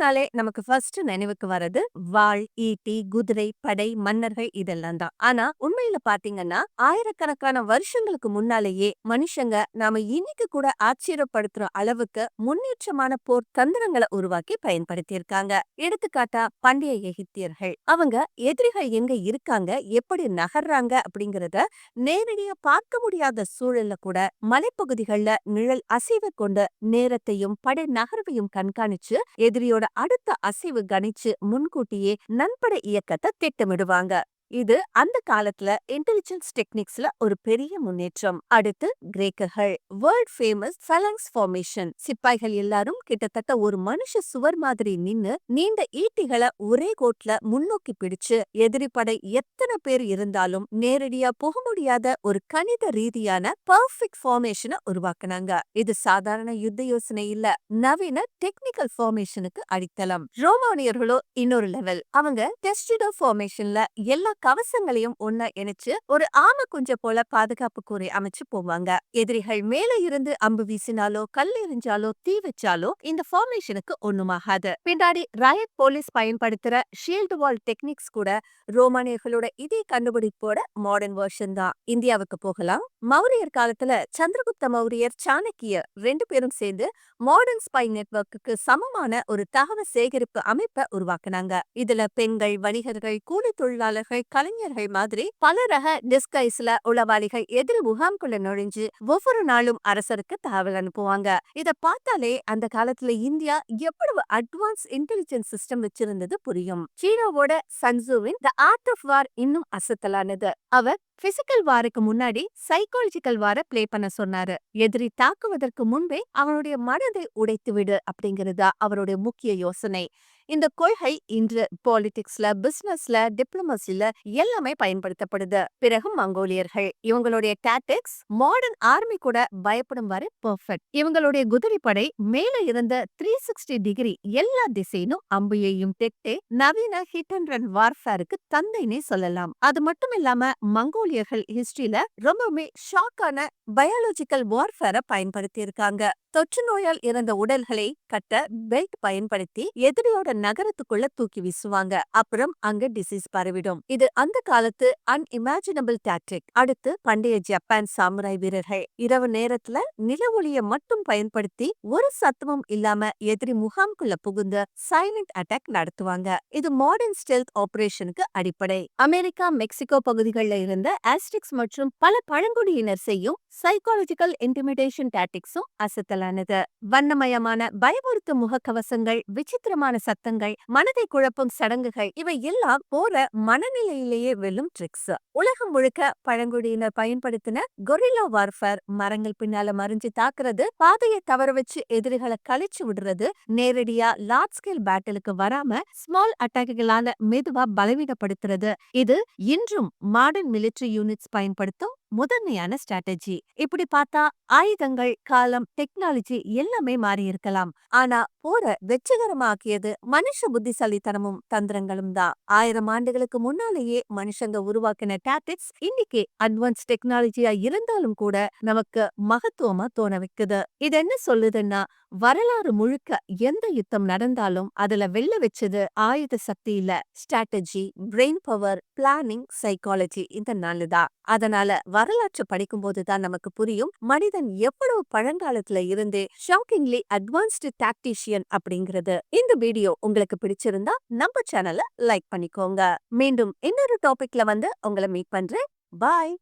போர்னாலே நமக்கு ஃபர்ஸ்ட் நினைவுக்கு வர்றது வாள் ஈட்டி குதிரை படை மன்னர்கள் இதெல்லாம் தான். ஆனா உண்மையில பாத்தீங்கன்னா ஆயிரக்கணக்கான வருஷங்களுக்கு முன்னாலேயே மனுஷங்க நாம இன்னைக்கு கூட ஆச்சரியப்படுத்துற அளவுக்கு முன்னேற்றமான போர் தந்திரங்களை உருவாக்கி பயன்படுத்தி இருக்காங்க எடுத்துக்காட்டா பண்டைய எகிப்தியர்கள். அவங்க எதிரிகள் எங்க இருக்காங்க எப்படி நகர்றாங்க அப்படிங்கறத நேரடியா பார்க்க முடியாத சூழல்ல கூட மலைப்பகுதிகள்ல நிழல் அசைவை கொண்டு நேரத்தையும் படை நகர்வையும் கண்காணிச்சு எதிரியோட அடுத்த அசைவு கணிச்சு முன்கூட்டியே நன்பட இயக்கத்தை திட்டமிடுவாங்க. இது அந்த காலத்துல இன்டெலிஜென்ஸ் டெக்னிக்ஸ்ல ஒரு பெரிய முன்னேற்றம். அடுத்து கிரேக்கர்கள். வேர்ல்ட் ஃபேமஸ் ஃபலங்ஸ் ஃபார்மேஷன் சிப்பாய்கள் எல்லாரும் கிட்டத்தட்ட ஒரு மனுஷ சுவர் மாதிரி நின்னு நீண்ட ஈட்டிகளை ஒரே கோட்ல முன்னோக்கி பிடிச்சு எதிரி படை எத்தனை பேர் இருந்தாலும் நேரடியா போக முடியாத ஒரு கணித ரீதியான பர்ஃபெக்ட் ஃபார்மேஷனை உருவாக்குனாங்க. இது சாதாரண யுத்த யோசனை இல்ல. நவீன டெக்னிக்கல் ஃபார்மேஷனுக்கு அடித்தளம். ரோமானியர்களோ இன்னொரு லெவல் அவங்க டெஸ்டிடோ ஃபார்மேஷன்ல எல்லா கவசங்களையும் ஒன்னா இணைச்சு ஒரு ஆம குஞ்ச போல பாதுகாப்பு கூரை அமைச்சு போவாங்க. எதிரிகள் மேல இருந்து அம்பு வீசினாலோ கல் எறிஞ்சாலோ தீ வச்சாலோ இந்த ஃபார்மேஷனுக்கு ஒண்ணுமாகாது. பின்னாடி ராயட் போலீஸ் பயன்படுத்துற ஷீல்டு வால் டெக்னிக்ஸ் கூட ரோமானியர்களோட இதே கண்டுபிடிப்போட மாடர்ன் வெர்ஷன் தான். இந்தியாவுக்கு போகலாம். மௌரியர் காலத்துல சந்திரகுப்த மௌரியர் சாணக்கியர் ரெண்டு பேரும் சேர்ந்து மாடர்ன் ஸ்பை நெட்வொர்க்குக்கு சமமான ஒரு தகவல் சேகரிப்பு அமைப்பை உருவாக்குனாங்க. இதுல பெண்கள் வணிகர்கள் கூலி தொழிலாளர்கள் கலைஞர்கள் மாதிரி பல ரக டிஸ்கைஸ்ல உளவாளிகள் எதிர் முகாம்குள்ள நுழைஞ்சு ஒவ்வொரு நாளும் அரசருக்கு தகவல் அனுப்புவாங்க. இத பார்த்தாலே அந்த காலத்துல இந்தியா எவ்வளவு அட்வான்ஸ் இன்டெலிஜென்ஸ் சிஸ்டம் வச்சிருந்தது புரியும். சீனாவோட சன்சூவின் த ஆர்ட் ஆஃப் வார் இன்னும் அசத்தலானது. அவர் பிசிக்கல் வாருக்கு முன்னாடி சைக்காலஜிக்கல் வார பிளே பண்ண சொன்னாரு. எதிரி தாக்குவதற்கு முன்பே அவனுடைய மனதை உடைத்து விடு அப்படிங்கறதா அவருடைய முக்கிய யோசனை. இந்த கொள்கை இன்று பாலிடிக்ஸ்ல பிசினஸ்ல டிப்ளமசில எல்லாமே பயன்படுத்தப்படுது. பிறகு மங்கோலியர்கள். இவங்களுடைய டாக்டிக்ஸ் மாடர்ன் ஆர்மி கூட பயப்படும் வரை பெர்ஃபெக்ட் இவங்களுடைய குதிரைப்படை மேல இருந்த த்ரீ சிக்ஸ்டி டிகிரி எல்லா திசையினும் அம்புயையும் திட்டு நவீன ஹிட் அண்ட் ரன் வார்ஃபேருக்கு தந்தைனே சொல்லலாம். அது மட்டும் இல்லாம மங்கோலியர்கள் ஹிஸ்டரியில ரொம்பவுமே ஷாக்கான பயாலஜிக்கல் வார்ஃபேரை பயன்படுத்தி இருக்காங்க தொற்று நோயால் இறந்த உடல்களை கட்ட பெல்ட் பயன்படுத்தி எதிரியோட நகரத்துக்குள்ள தூக்கி வீசுவாங்க. அப்புறம் அங்க டிசீஸ் பரவிடும். இது அந்த காலத்து அன்இமேஜினபிள் டாக்டிக் அடுத்து பண்டைய ஜப்பான் சாமுராய் வீரர்கள். இரவு நேரத்துல நில ஒளிய மட்டும் பயன்படுத்தி ஒரு சத்தமும் இல்லாம எதிரி முகாம்குள்ள புகுந்து சைலண்ட் அட்டாக் நடத்துவாங்க. இது மாடர்ன் ஸ்டெல்த் ஆபரேஷனுக்கு அடிப்படை. அமெரிக்கா மெக்சிகோ பகுதிகளில் இருந்த ஆஸ்டிக்ஸ் மற்றும் பல பழங்குடியினர் செய்யும் சைக்காலஜிக்கல் இன்டிமிடேஷன் டாக்டிக்ஸும் அசத்தலானது. வண்ணமயமான பயமுறுத்தும் முகக்கவசங்கள் விசித்திரமான சத்தங்கள் மனதை குழப்பும் சடங்குகள் இவை எல்லாம் போற மனநிலையிலேயே வெல்லும் ட்ரிக்ஸ் உலகம் முழுக்க பழங்குடியினர் பயன்படுத்தின கொரில்லா வார்ஃபேர் மரங்கள் பின்னால மறைஞ்சு தாக்குறது பாதையை தவற வச்சு எதிரிகளை கழிச்சு விடுறது நேரடியா லார்ஜ் ஸ்கேல் பேட்டலுக்கு வராம ஸ்மால் அட்டாக்குகளால மெதுவா பலவீனப்படுத்துறது. இது இன்றும் மாடர்ன் மிலிட்டரி யூனிட்ஸ் பயன்படுத்தும் முதன்மையான ஸ்ட்ராட்டஜி. இப்படி பார்த்தா ஆயுதங்கள் காலம் டெக்னாலஜி எல்லாமே மாறி இருக்கலாம். ஆனா போற வெற்றிகரமாக்கியது மனுஷ புத்திசாலித்தனமும் தந்திரங்களும் தான். ஆயிரம் ஆண்டுகளுக்கு முன்னாலேயே மனுஷங்க உருவாக்கின டாக்டிக்ஸ் இன்னைக்கு அட்வான்ஸ் டெக்னாலஜியா இருந்தாலும் கூட நமக்கு மகத்துவமா தோண வைக்குது. இது என்ன சொல்லுதுன்னா வரலாறு முழுக்க எந்த யுத்தம் நடந்தாலும் அதுல வெல்ல வச்சது ஆயுத சக்தி இல்ல. Strategy brain power planning psychology இந்த நாளுதான் அதனால வரலாற்று படிக்கும் போதுதான் நமக்கு புரியும். மனிதன் எவ்வளவு பழங்காலத்துல இருந்து ஷாக்கிங்லி அட்வான்ஸ்டு டாக்டீஷியன் அப்படிங்கிறது. இந்த வீடியோ உங்களுக்கு பிடிச்சிருந்தா நம்ம சேனலை லைக் பண்ணிக்கோங்க. மீண்டும் இன்னொரு டாபிக்ல வந்து உங்களை மீட் பண்றேன். பாய்